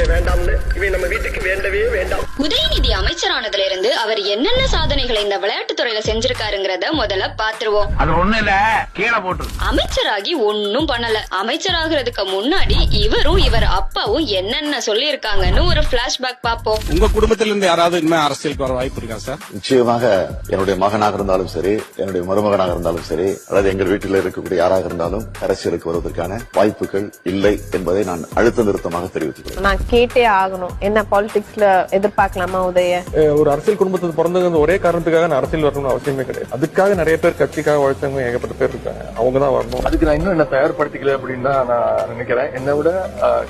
இவன் வேண்டாம்னு. இவன் நம்ம வீட்டுக்கு வேண்டவே வேண்டாம். உதயநிதி அமைச்சரானதுல இருந்து அவர் என்னென்ன சாதனைகளை இந்த விளையாட்டுத் துறையில செஞ்சிருக்காருங்கிறத முதல்ல பாத்துருவோம் அது ஒண்ணு இல்ல. கீழே போட்டு அமைச்சராகி ஒன்னும் பண்ணல. அமைச்சராகிறதுக்கு முன்னாடி இவரும் இவர் அப்பாவும் என்னென்ன சொல்லியிருக்காங்கன்னு ஒரு பிளாஷ்பேக் பாப்போம் உங்க குடும்பத்தில இருந்து யாராவது இனிமே அரசியலுக்கு வர வாய்ப்பு இருக்கா சார்? நிச்சயமாக என்னுடைய மகனாக இருந்தாலும் சரி என்னுடைய மருமகனாக இருந்தாலும் சரி அல்லது எங்கள் வீட்டில் இருக்கக்கூடிய யாராக இருந்தாலும் அரசியலுக்கு வருவதற்கான வாய்ப்புகள் இல்லை என்பதை நான் அழுத்த நிறுத்தமாக தெரிவித்துக் கொள்கிறேன். நான் கேட்டே ஆகணும். என்ன பாலிடிக்ஸ்ல எதிர்பார்க்கலாமா உதய? ஒரு அரசியல் குடும்பத்துக்கு பிறந்தது ஒரே காரணத்துக்காக நான் அரசியல் வரணும்னு அவசியமே கிடையாது. அதுக்காக நிறைய பேர் கட்சிக்காக உழைச்சவங்க ஏகப்பட்ட பேர் இருக்காங்க. அவங்க தான் வரணும். அதுக்கு நான் இன்னும் என்ன தயார்படுத்திக்கல அப்படின்னு தான் நான் நினைக்கிறேன் என்னை விட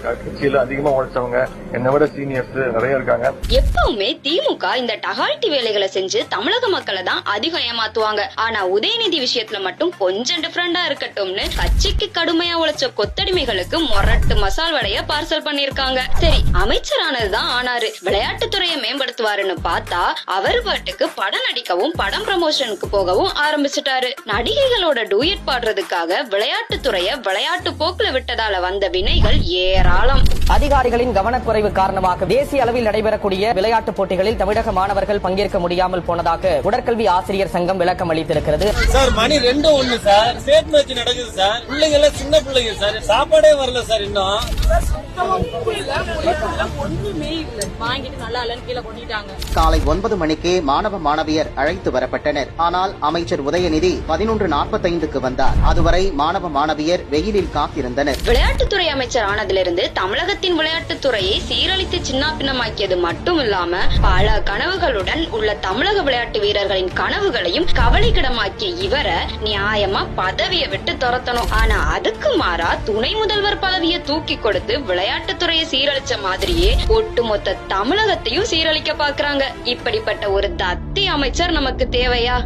கட்சியில அதிகமா உழைச்சவங்க என்னை விட சீனியர்ஸ் நிறைய இருக்காங்க. எப்பவுமே திமுக இந்த டகால்ட்டி வேலைகளை செஞ்சு தமிழக மக்களை தான் அதிகம் ஏமாத்துவாங்க. ஆனா உதயநிதி விஷயத்துல மட்டும் கொஞ்சம் டிஃபரெண்டா இருக்கட்டும்னு கட்சிக்கு கடுமையா உழைச்ச கொத்தடிமைகளுக்கு மொரட்டு மசால் வடைய பார்சல் பண்ணிருக்காங்க சரி அமைச்சரானதுதான் ஆனாரு. விளையாட்டுத்துறையை மேம்படுத்துவாருன்னு பார்த்தா அவர் பாட்டுக்கு படம் நடிக்கவும் படம் ப்ரமோஷனுக்கு போகவும் ஆரம்பிச்சிட்டாரு. நடிகைகளோட டூயட் பாடுறதுக்காக விளையாட்டுத்துறைய விளையாட்டு போக்குல விட்டதால வந்த வினைகள் ஏராளம். அதிகாரிகளின் கவனக்குறைவு காரணமாக தேசிய அளவில் நடைபெறக்கூடிய விளையாட்டுப் போட்டிகளில் தமிழக மாணவர்கள் பங்கேற்க முடியாமல் போனதாக உடற்கல்வி ஆசிரியர் சங்கம் விளக்கம் அளித்திருக்கிறது. சார் மணி ரெண்டு ஒண்ணு சார். ஸ்டேட் மேட்ச் நடக்குது சார். பிள்ளைங்க எல்லாம் சின்ன பிள்ளைங்க சார். சாப்பாடே வரல சார் இன்னும். காலை ஒன்பது மணிக்கே மாணவ மாணவியர் அழைத்து வரப்பட்டனர். ஆனால் அமைச்சர் உதயநிதி பதினொன்று நாற்பத்தைந்துக்கு வந்தார். அதுவரை மாணவ மாணவியர் வெயிலில் காத்திருந்தனர். விளையாட்டுத்துறை அமைச்சர் ஆனதிலிருந்து தமிழகத்தின் விளையாட்டுத்துறையை சீரழித்து சின்னாபின்னமாக்கியது மட்டும் இல்லாம பல கனவுகளுடன் உள்ள தமிழக விளையாட்டு வீரர்களின் கனவுகளையும் கவலைக்கிடமாக்கிய இவரை நியாயமா பதவியை விட்டு துரத்தணும். ஆனா அதுக்கு மாறா துணை முதல்வர் பதவியை தூக்கி கொடுத்து விளையாட்டுத்துறையை சீரழிச்ச மாதிரியே ஒட்டுமொத்த தமிழகத்தையும் சீரழிக்க பாக்குறாங்க இப்படிப்பட்ட ஒரு தத்தி அமைச்சர் நமக்கு தேவையா?